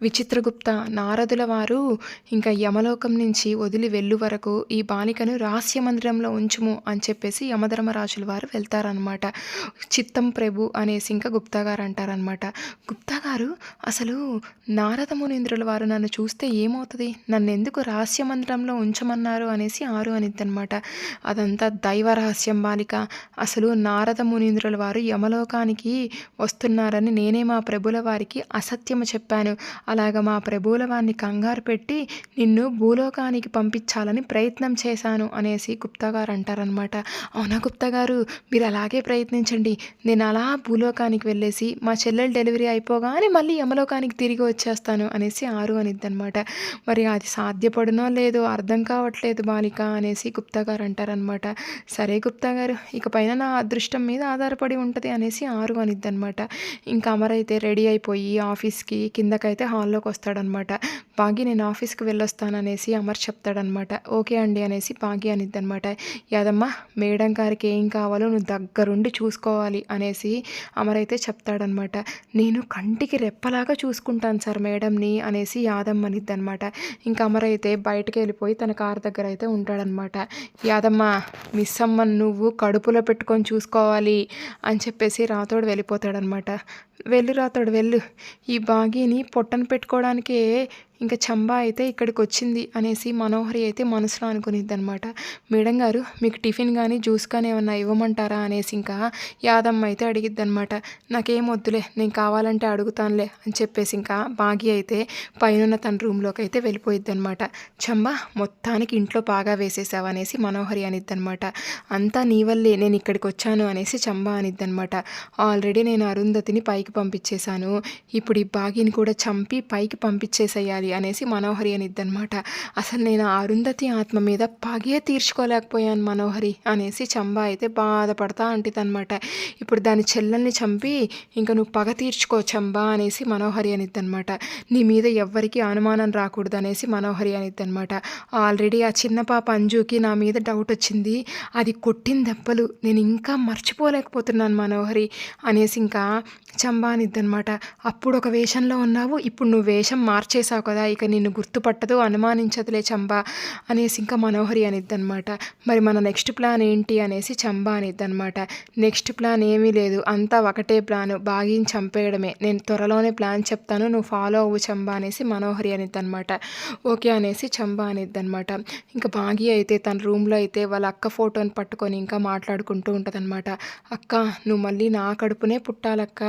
విచిత్రగుప్త నారదుల వారు ఇంకా యమలోకం నుంచి వదిలి వెళ్ళు వరకు ఈ బాలికను రహస్య మందిరంలో ఉంచుము అని చెప్పేసి యమధర్మరాజుల వారు వెళ్తారనమాట చిత్తం ప్రభు అనేసి ఇంకా గుప్తా గారు అంటారనమాట గుప్తా గారు అసలు నారద మునీంద్రుల వారు నన్ను చూస్తే ఏమవుతుంది? నన్ను ఎందుకు రహస్య మందిరంలో ఉంచమన్నారు అనేసి ఆరు అనిద్దనమాట అదంతా దైవ రహస్యం బాలిక. అసలు నారద మునీంద్రుల వారు యమలోకానికి వస్తున్నారని నేనే మా ప్రభుల వారికి అసత్యము చెప్పాను. అలాగ మా ప్రభువుల వారిని కంగారు పెట్టి నిన్ను భూలోకానికి పంపించాలని ప్రయత్నం చేశాను అనేసి గుప్తా గారు అంటారనమాట అవునా గుప్తా గారు మీరు అలాగే ప్రయత్నించండి. నేను అలా భూలోకానికి వెళ్ళేసి మా చెల్లెలు డెలివరీ అయిపోగానే మళ్ళీ యమలోకానికి తిరిగి వచ్చేస్తాను అనేసి ఆరు అనిద్దనమాట మరి అది సాధ్యపడునో లేదో అర్థం కావట్లేదు బాలిక అనేసి గుప్తా గారు అంటారనమాట సరే గుప్తా గారు ఇక పైన నా అదృష్టం మీద ఆధారపడి ఉంటుంది అనేసి ఆరు అనిద్దనమాట ఇంకా అమరైతే రెడీ అయిపోయి ఆఫీస్కి కిందకైతే హాల్లోకి వస్తాడనమాట బాగి నేను ఆఫీస్కి వెళ్ళొస్తాననేసి అమర్ చెప్తాడనమాట ఓకే అండి అనేసి పాగి అనిద్దనమాట యాదమ్మ మేడం గారికి ఏం కావాలో నువ్వు దగ్గరుండి చూసుకోవాలి అనేసి అమర్ అయితే చెప్తాడనమాట నేను కంటికి రెప్పలాగా చూసుకుంటాను సార్ మేడంని అనేసి యాదమ్మ అనిద్దనమాట ఇంకా అమర్ అయితే బయటకు వెళ్ళిపోయి తన కారు దగ్గర అయితే ఉంటాడనమాట యాదమ్మ మిస్ అమ్మ నువ్వు కడుపులో పెట్టుకొని చూసుకోవాలి అని చెప్పేసి రాతోడు వెళ్ళిపోతాడనమాట వెళ్ళు రాతోడు వెళ్ళు. ఈ బాగీని పొట్టను పెట్టుకోవడానికే ఇంకా చంబా అయితే ఇక్కడికి వచ్చింది అనేసి మనోహరి అయితే మనసులో అనుకునిద్ది అనమాట మేడం గారు మీకు టిఫిన్ కానీ జ్యూస్ కానీ ఏమన్నా ఇవ్వమంటారా అనేసి ఇంకా యాదమ్మ అయితే అడిగిద్ది అనమాట నాకేం వద్దులే నేను కావాలంటే అడుగుతానులే అని చెప్పేసి ఇంకా బాగి అయితే పైన తన రూమ్లోకి అయితే వెళ్ళిపోయిద్ది అనమాట చంబా మొత్తానికి ఇంట్లో బాగా వేసేసావు అనేసి మనోహరి అనిద్ది అనమాట అంతా నీ వల్లే నేను ఇక్కడికి వచ్చాను అనేసి చంబా అనిద్ది అనమాట ఆల్రెడీ నేను అరుంధతిని పైకి పంపించేశాను. ఇప్పుడు ఈ బాగిని కూడా చంపి పైకి పంపించేసేయాలి అనేసి మనోహరి అనిద్దనమాట అసలు నేను అరుంధతి ఆత్మ మీద పగే తీర్చుకోలేకపోయాను మనోహరి అనేసి చంబా అయితే బాధపడతా అంటిదనమాట ఇప్పుడు దాని చెల్లెల్ని చంపి ఇంకా నువ్వు పగ తీర్చుకో చంబా అనేసి మనోహరి అనిద్దనమాట నీ మీద ఎవ్వరికీ అనుమానం రాకూడదు అనేసి మనోహరి అనిద్దనమాట ఆల్రెడీ ఆ చిన్న పాప అంజుకి నా మీద డౌట్ వచ్చింది. అది కొట్టిన దెబ్బలు నేను ఇంకా మర్చిపోలేకపోతున్నాను మనోహరి అనేసి ఇంకా చంబా అనిద్దనమాట అప్పుడు ఒక వేషంలో ఉన్నావు ఇప్పుడు నువ్వు వేషం మార్చేసావు కదా. ఇక నిన్ను గుర్తుపట్టదు అనుమానించదులే చంబా అనేసి ఇంకా మనోహరి అనిద్దనమాట మరి మన నెక్స్ట్ ప్లాన్ ఏంటి అనేసి చంబా అనిద్దనమాట నెక్స్ట్ ప్లాన్ ఏమీ లేదు అంతా ఒకటే ప్లాన్ బాగిని చంపేయడమే. నేను త్వరలోనే ప్లాన్ చెప్తాను నువ్వు ఫాలో అవ్వు చంబా అనేసి మనోహరి అనిద్దనమాట ఓకే అనేసి చంబా అనిద్దనమాట ఇంకా బాగి అయితే తన రూమ్లో అయితే వాళ్ళ అక్క ఫోటోని పట్టుకొని ఇంకా మాట్లాడుకుంటూ ఉంటుందన్నమాట. అక్క నువ్వు మళ్ళీ నా కడుపునే పుట్టాలక్క.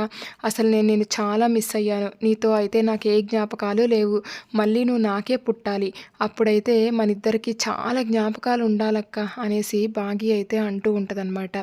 అసలు నేను నేను చాలా మిస్ అయ్యాను. నీతో అయితే నాకు ఏ జ్ఞాపకాలు లేవు. మళ్ళీ నువ్వు నాకే పుట్టాలి. అప్పుడైతే మనిద్దరికి చాలా జ్ఞాపకాలు ఉండాలక్క అనేసి బాగి అయితే అంటూ ఉంటుందన్నమాట.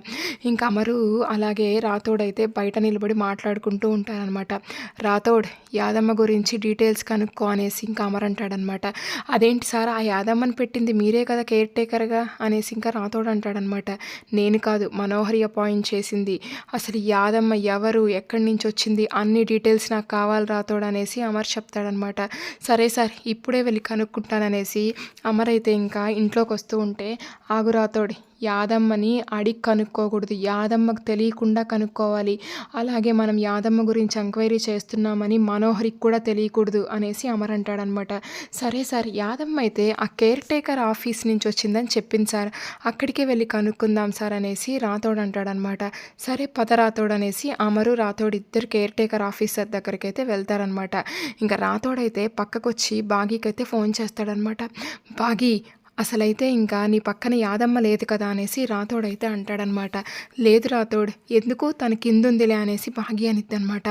ఇంకా అమరు అలాగే రాతోడైతే బయట నిలబడి మాట్లాడుకుంటూ ఉంటారనమాట రాతోడ్ యాదమ్మ గురించి డీటెయిల్స్ కనుక్కో అనేసి ఇంకా అమర్ అంటాడనమాట అదేంటి సార్ ఆ యాదమ్మని పెట్టింది మీరే కదా కేర్ టేకర్గా? అనేసి ఇంకా రాతోడు అంటాడనమాట నేను కాదు మనోహరి అపాయింట్ చేసింది. అసలు యాదమ్మ ఎవరు ఎక్కడి నుంచి వచ్చింది అన్ని డీటెయిల్స్ నాకు కావాలి రాతోడు అనేసి అమర్ చెప్తాడనమాట సరే సార్ ఇప్పుడే వెళ్ళి కనుక్కుంటాననేసి అమర్ అయితే ఇంకా ఇంట్లోకి వస్తూ ఉంటే ఆగురాతోడి యాదమ్మని అడిగి కనుక్కోకూడదు. యాదమ్మకు తెలియకుండా కనుక్కోవాలి. అలాగే మనం యాదమ్మ గురించి ఎంక్వైరీ చేస్తున్నామని మనోహరికి కూడా తెలియకూడదు అనేసి అమర్ అంటాడనమాట. సరే సార్ యాదమ్మ అయితే ఆ కేర్ టేకర్ ఆఫీస్ నుంచి వచ్చిందని చెప్పింది సార్. అక్కడికే వెళ్ళి కనుక్కుందాం సార్ అనేసి రాతోడు అంటాడనమాట. సరే పద రాతోడు అనేసి అమరు రాతోడు ఇద్దరు కేర్ టేకర్ ఆఫీసర్ దగ్గరికి అయితే వెళ్తారనమాట. ఇంకా రాతోడైతే పక్కకొచ్చి బాగీకైతే ఫోన్ చేస్తాడనమాట. బాగీ అసలైతే ఇంకా నీ పక్కన యాదమ్మ లేదు కదా అనేసి రాతోడైతే అంటాడనమాట. లేదు రాతోడ్ ఎందుకు తన కిందుందిలే అనేసి భాగ్య అనిద్దనమాట.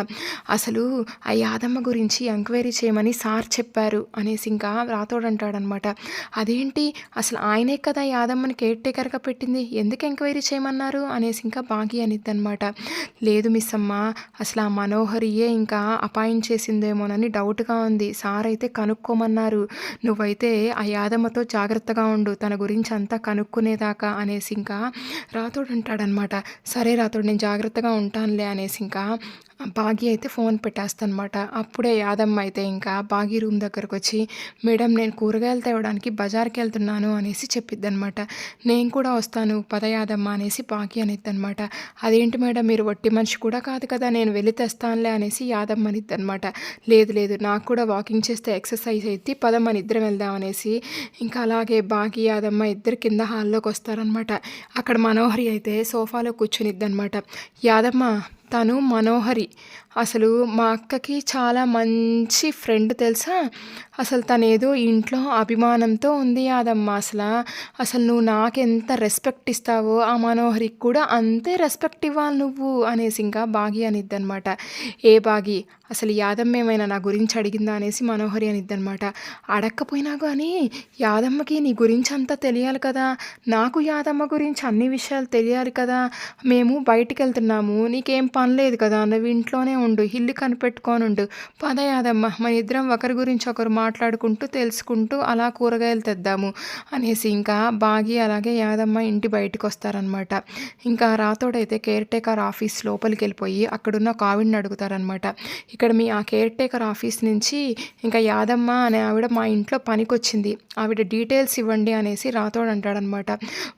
అసలు ఆ యాదమ్మ గురించి ఎంక్వైరీ చేయమని సార్ చెప్పారు అనేసి ఇంకా రాతోడు అంటాడనమాట. అదేంటి? అసలు ఆయనే కదా యాదమ్మని కేర్ టేకర్గా పెట్టింది. ఎందుకు ఎంక్వైరీ చేయమన్నారు? అనేసి ఇంకా భాగ్య అనిద్దనమాట. లేదు మిస్ అమ్మ అసలు ఆ మనోహరియే ఇంకా అపాయింట్ చేసిందేమోనని డౌట్గా ఉంది. సార్ అయితే కనుక్కోమన్నారు. నువ్వైతే ఆ యాదమ్మతో జాగ్రత్తగా ఉండు తన గురించి అంతా కనుక్కునేదాకా అనేసి ఇంకా రాతోడు అంటాడనమాట. సరే రాతోడు నేను జాగ్రత్తగా ఉంటానులే అనేసి ఇంకా భాగి అయితే ఫోన్ పెట్టేస్తానమాట. అప్పుడే యాదమ్మ అయితే ఇంకా భాగి రూమ్ దగ్గరకు వచ్చి మేడం నేను కూరగాయలు తేవడానికి బజార్కి వెళ్తున్నాను అనేసి చెప్పిద్దనమాట. నేను కూడా వస్తాను పద యాదమ్మ అనేసి భాగి అనిద్దనమాట. అదేంటి మేడం మీరు వట్టి మనిషి కూడా కాదు కదా నేను వెళ్ళి తెస్తానులే అనేసి యాదమ్మ అనిద్దనమాట. లేదు లేదు నాకు కూడా వాకింగ్ చేస్తే ఎక్సర్సైజ్ అయితే పద మన ఇద్దరం వెళ్దాం అనేసి ఇంకా అలాగే భాగి యాదమ్మ ఇద్దరు కింద హాల్లోకి వస్తారనమాట. అక్కడ మనోహరి అయితే సోఫాలో కూర్చునిద్దనమాట. యాదమ్మ తను మనోహరి అసలు మా అక్కకి చాలా మంచి ఫ్రెండ్ తెలుసా? అసలు తనేదో ఇంట్లో అభిమానంతో ఉంది యాదమ్మ అసలు. అసలు నువ్వు నాకెంత రెస్పెక్ట్ ఇస్తావో ఆ మనోహరికి కూడా అంతే రెస్పెక్ట్ ఇవ్వాలి నువ్వు అనేసి ఇంకా బాగి అనిద్దనమాట ఏ బాగి? అసలు యాదమ్మ ఏమైనా నా గురించి అడిగిందా అనేసి మనోహరి అనిద్దనమాట అడక్కపోయినా కానీ యాదమ్మకి నీ గురించి అంతా తెలియాలి కదా. నాకు యాదమ్మ గురించి అన్ని విషయాలు తెలియాలి కదా. మేము బయటికి వెళ్తున్నాము నీకేం పని లేదు కదా. నువ్వు ఇంట్లోనే ఉండు ఇల్లు కనిపెట్టుకొని ఉండు పద యాదమ్మ మన ఇద్దరం ఒకరి గురించి ఒకరు మాట్లాడుకుంటూ తెలుసుకుంటూ అలా కూరగాయలు తెద్దాము అనేసి ఇంకా బాగి అలాగే యాదమ్మ ఇంటి బయటకు వస్తారనమాట ఇంకా రాతోడైతే కేర్ టేకర్ ఆఫీస్ లోపలికి వెళ్ళిపోయి అక్కడున్న కావిడిని అడుగుతారనమాట ఇక్కడ మీ ఆ కేర్ టేకర్ ఆఫీస్ నుంచి ఇంకా యాదమ్మ అనే ఆవిడ మా ఇంట్లో పనికొచ్చింది. ఆవిడ డీటెయిల్స్ ఇవ్వండి అనేసి రాతోడు అంటాడనమాట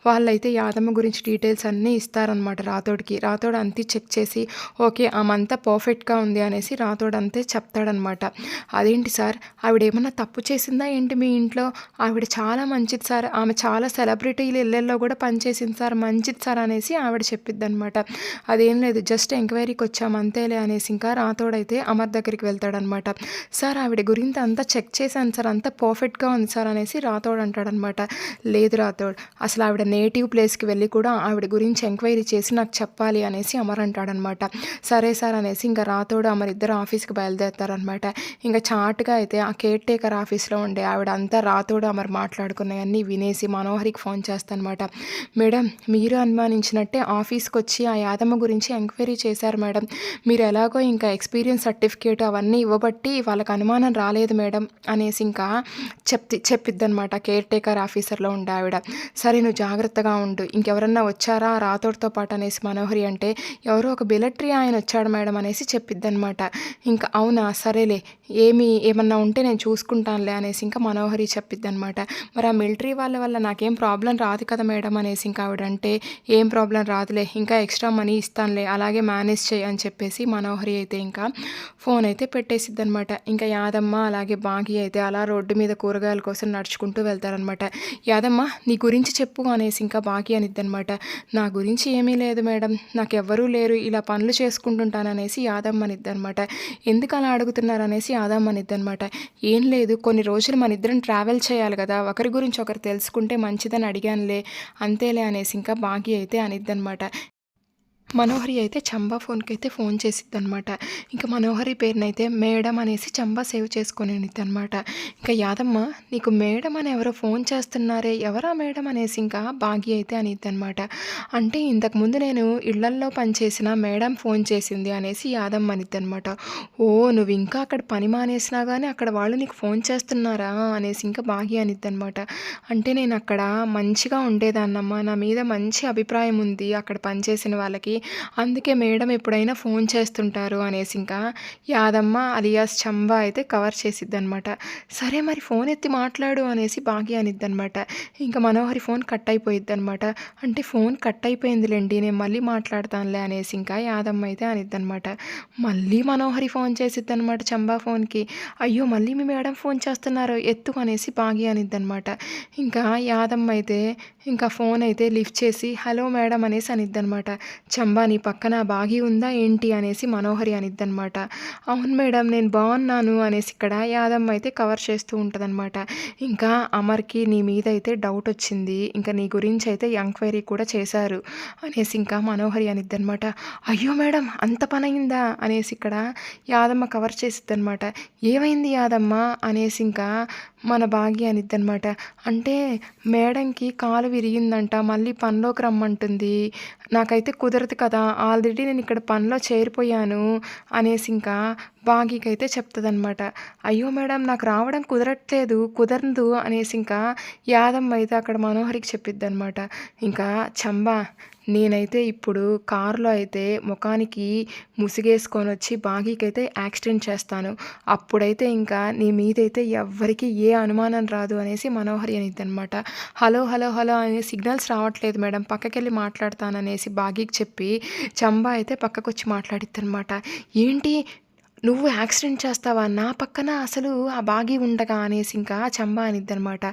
వాళ్ళైతే యాదమ్మ గురించి డీటెయిల్స్ అన్నీ ఇస్తారనమాట రాతోడికి. రాతోడు అంతా చెక్ చేసి ఓకే ఆమంతా పర్ఫెక్ట్గా ఉంది అనేసి రాతోడు అంతే చెప్తాడనమాట. అదేంటి సార్? ఆవిడ ఏమన్నా తప్పు చేసిందా ఏంటి మీ ఇంట్లో? ఆవిడ చాలా మంచిది సార్. ఆమె చాలా సెలబ్రిటీలు ఇళ్ళల్లో కూడా పనిచేసింది సార్. మంచిది సార్ అనేసి ఆవిడ చెప్పిద్ది అనమాట అదేం లేదు జస్ట్ ఎంక్వైరీకి వచ్చాం అంతేలే అనేసి ఇంకా రాతోడైతే అమర్ దగ్గరికి వెళ్తాడనమాట. సార్ ఆవిడ గురించి అంతా చెక్ చేశాను సార్. అంతా పర్ఫెక్ట్గా ఉంది సార్ అనేసి రాతోడు అంటాడనమాట. లేదు రాతోడు అసలు ఆవిడ నేటివ్ ప్లేస్కి వెళ్ళి కూడా ఆవిడ గురించి ఎంక్వైరీ చేసి నాకు చెప్పాలి అనేసి అమర్ అంటాడనమాట. సరే సార్ అనేసి ఇంకా రాతోడు మరిద్దరు ఆఫీస్కి బయలుదేరుతారనమాట ఇంకా చాటుగా అయితే ఆ కేర్ టేకర్ ఆఫీస్లో ఉండే ఆవిడ అంతా రాతోడు అమర్ మాట్లాడుకున్నాయన్నీ వినేసి మనోహరికి ఫోన్ చేస్తానమాట మేడం మీరు అనుమానించినట్టే ఆఫీస్కి వచ్చి ఆ యాదమ్మ గురించి ఎంక్వైరీ చేశారు మేడం. మీరు ఎలాగో ఇంకా ఎక్స్పీరియన్స్ సర్టిఫికేట్ అవన్నీ ఇవ్వబట్టి వాళ్ళకి అనుమానం రాలేదు మేడం అనేసి ఇంకా చెప్తి చెప్పిద్దనమాట కేర్ టేకర్ ఆఫీసర్లో ఉండే ఆవిడ. సరే నువ్వు జాగ్రత్తగా ఉండు. ఇంకెవరన్నా వచ్చారా రాతోడితో పాటు అనేసి మనోహరి అంటే ఎవరో ఒక బిలటరీ ఆయన వచ్చాడు మేడం అనేసి చెప్పిద్దనమాట ఇంకా అవునా? సరేలే. ఏమి ఏమన్నా ఉంటే నేను చూసుకుంటానులే అనేసి ఇంకా మనోహరి చెప్పిద్దనమాట మరి ఆ మిలిటరీ వాళ్ళ వల్ల నాకేం ప్రాబ్లం రాదు కదా మేడం అనేసి ఇంకా ఆవిడంటే ఏం ప్రాబ్లం రాదులే. ఇంకా ఎక్స్ట్రా మనీ ఇస్తానులే. అలాగే మేనేజ్ చేయి అని చెప్పేసి మనోహరి అయితే ఇంకా ఫోన్ అయితే పెట్టేసిద్ది అనమాట ఇంకా యాదమ్మ అలాగే బాగి అయితే అలా రోడ్డు మీద కూరగాయల కోసం నడుచుకుంటూ వెళ్తారనమాట యాదమ్మ నీ గురించి చెప్పు అనేసి ఇంకా బాగి అనిద్దనమాట నా గురించి ఏమీ లేదు మేడం. నాకెవ్వరూ లేరు. ఇలా పనులు చేసుకుంటుంటాననేసి యాదమ్మ అనిద్దనమాట ఎందుకు అలా అడుగుతున్నారు అనేసి యాదమ్మ అనిద్దనమాట ఏం లేదు కొన్ని రోజులు మన ఇద్దరం ట్రావెల్ చేయాలి కదా ఒకరి గురించి ఒకరు తెలుసుకుంటే మంచిదని అడిగానులే అంతేలే అనేసి ఇంకా బాగి అయితే అనిద్దనమాట. మనోహరి అయితే చంబా ఫోన్కి అయితే ఫోన్ చేసిద్ది అనమాట ఇంకా మనోహరి పేరునైతే మేడం అనేసి చంబా సేవ్ చేసుకొని అనమాట ఇంకా యాదమ్మ నీకు మేడం అని ఎవరో ఫోన్ చేస్తున్నారే ఎవరా మేడం అనేసి ఇంకా బాగి అయితే అనిద్ది అనమాట అంటే ఇంతకుముందు నేను ఇళ్ళల్లో పనిచేసిన మేడం ఫోన్ చేసింది అనేసి యాదమ్మ అనిద్ది అనమాట ఓ నువ్వు ఇంకా అక్కడ పని మానేసినా కానీ అక్కడ వాళ్ళు నీకు ఫోన్ చేస్తున్నారా అనేసి ఇంకా బాగి అనిద్ది అనమాట అంటే నేను అక్కడ మంచిగా ఉండేదాన్నమ్మ నా మీద మంచి అభిప్రాయం ఉంది అక్కడ పనిచేసిన వాళ్ళకి అందుకే మేడం ఎప్పుడైనా ఫోన్ చేస్తుంటారు అనేసి ఇంకా యాదమ్మ అలియాస్ చంబా అయితే కవర్ చేసిద్ది అనమాట సరే మరి ఫోన్ ఎత్తి మాట్లాడు అనేసి భాగ్య అనిద్దనమాట ఇంకా మనోహరి ఫోన్ కట్ అయిపోయిద్ది అనమాట అంటే ఫోన్ కట్ అయిపోయిందిలేండి నేను మళ్ళీ మాట్లాడతానులే అనేసి ఇంకా యాదమ్మ అయితే అనిద్దనమాట మళ్ళీ మనోహరి ఫోన్ చేసిద్ది అనమాట చంబా ఫోన్కి. అయ్యో మళ్ళీ మీ మేడం ఫోన్ చేస్తున్నారు ఎత్తు అనేసి భాగ్య అనిద్దనమాట ఇంకా యాదమ్మ అయితే ఇంకా ఫోన్ అయితే లిఫ్ట్ చేసి హలో మేడం అనేసి అనిద్దనమాట చంబా నీ పక్కన బాగి ఉందా ఏంటి అనేసి మనోహరి అనిద్దనమాట. అవును మేడం నేను బాగున్నాను అనేసి ఇక్కడ యాదమ్మ అయితే కవర్ చేస్తూ ఉంటుందన్నమాట ఇంకా అమర్కి నీ మీద అయితే డౌట్ వచ్చింది. ఇంకా నీ గురించి అయితే ఎంక్వైరీ కూడా చేశారు అనేసి ఇంకా మనోహరి అనిద్దనమాట. అయ్యో మేడం అంత పనయిందా అనేసి ఇక్కడ యాదమ్మ కవర్ చేసిద్దనమాట. ఏమైంది యాదమ్మ అనేసి ఇంకా మన భాగ్య అనిద్దనమాట. అంటే మేడంకి కాలు విరిగిందంట మళ్ళీ పనిలోకి రమ్మంటుంది. నాకైతే కుదరదు కదా ఆల్రెడీ నేను ఇక్కడ పనిలో చేరిపోయాను అనేసి ఇంకా బాగీకైతే చెప్తుందనమాట అయ్యో మేడం నాకు రావడం కుదరట్లేదు కుదరదు అనేసి ఇంకా యాదమ్మ అయితే అక్కడ మనోహరికి చెప్పిద్దనమాట ఇంకా చంబా నేనైతే ఇప్పుడు కారులో అయితే ముఖానికి ముసిగేసుకొని వచ్చి బాగీకైతే యాక్సిడెంట్ చేస్తాను. అప్పుడైతే ఇంకా నీ మీదైతే ఎవ్వరికీ ఏ అనుమానం రాదు అనేసి మనోహరి అనిద్ది అనమాట హలో హలో హలో అనే సిగ్నల్స్ రావట్లేదు మేడం పక్కకెళ్ళి మాట్లాడతాననేసి బాగీకి చెప్పి చంబా అయితే పక్కకు వచ్చి మాట్లాడిద్ది అనమాట ఏంటి నువ్వు యాక్సిడెంట్ చేస్తావా? నా పక్కన అసలు ఆ బాగి ఉండగా అనేసి ఇంకా చంబా అనిద్దనమాట.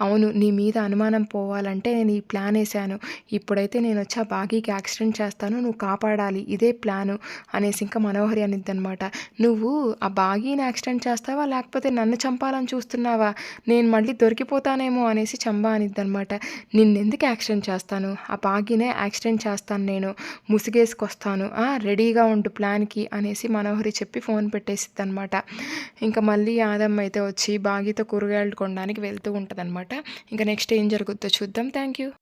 అవును నీ మీద అనుమానం పోవాలంటే నేను ఈ ప్లాన్ వేసాను ఇప్పుడైతే నేను వచ్చి ఆ బాగీకి యాక్సిడెంట్ చేస్తాను నువ్వు కాపాడాలి ఇదే ప్లాను అనేసి ఇంకా మనోహరి అనిద్దనమాట. నువ్వు ఆ బాగీని యాక్సిడెంట్ చేస్తావా? లేకపోతే నన్ను చంపాలని చూస్తున్నావా? నేను మళ్ళీ దొరికిపోతానేమో అనేసి చంబా అనిద్దనమాట. నిన్నెందుకు యాక్సిడెంట్ చేస్తాను? ఆ బాగీనే యాక్సిడెంట్ చేస్తాను నేను. ముసుగేసుకొస్తాను. రెడీగా ఉండు ప్లాన్కి అనేసి మనోహరి చెప్పి ఫోన్ పెట్టేసిద్ది అనమాట ఇంకా మళ్ళీ యాదమ్మ అయితే వచ్చి బాగితో కూరగాయలు కొనడానికి వెళ్తూ ఉంటుంది అనమాట ఇంకా నెక్స్ట్ ఏం జరుగుతుందో చూద్దాం. Thank you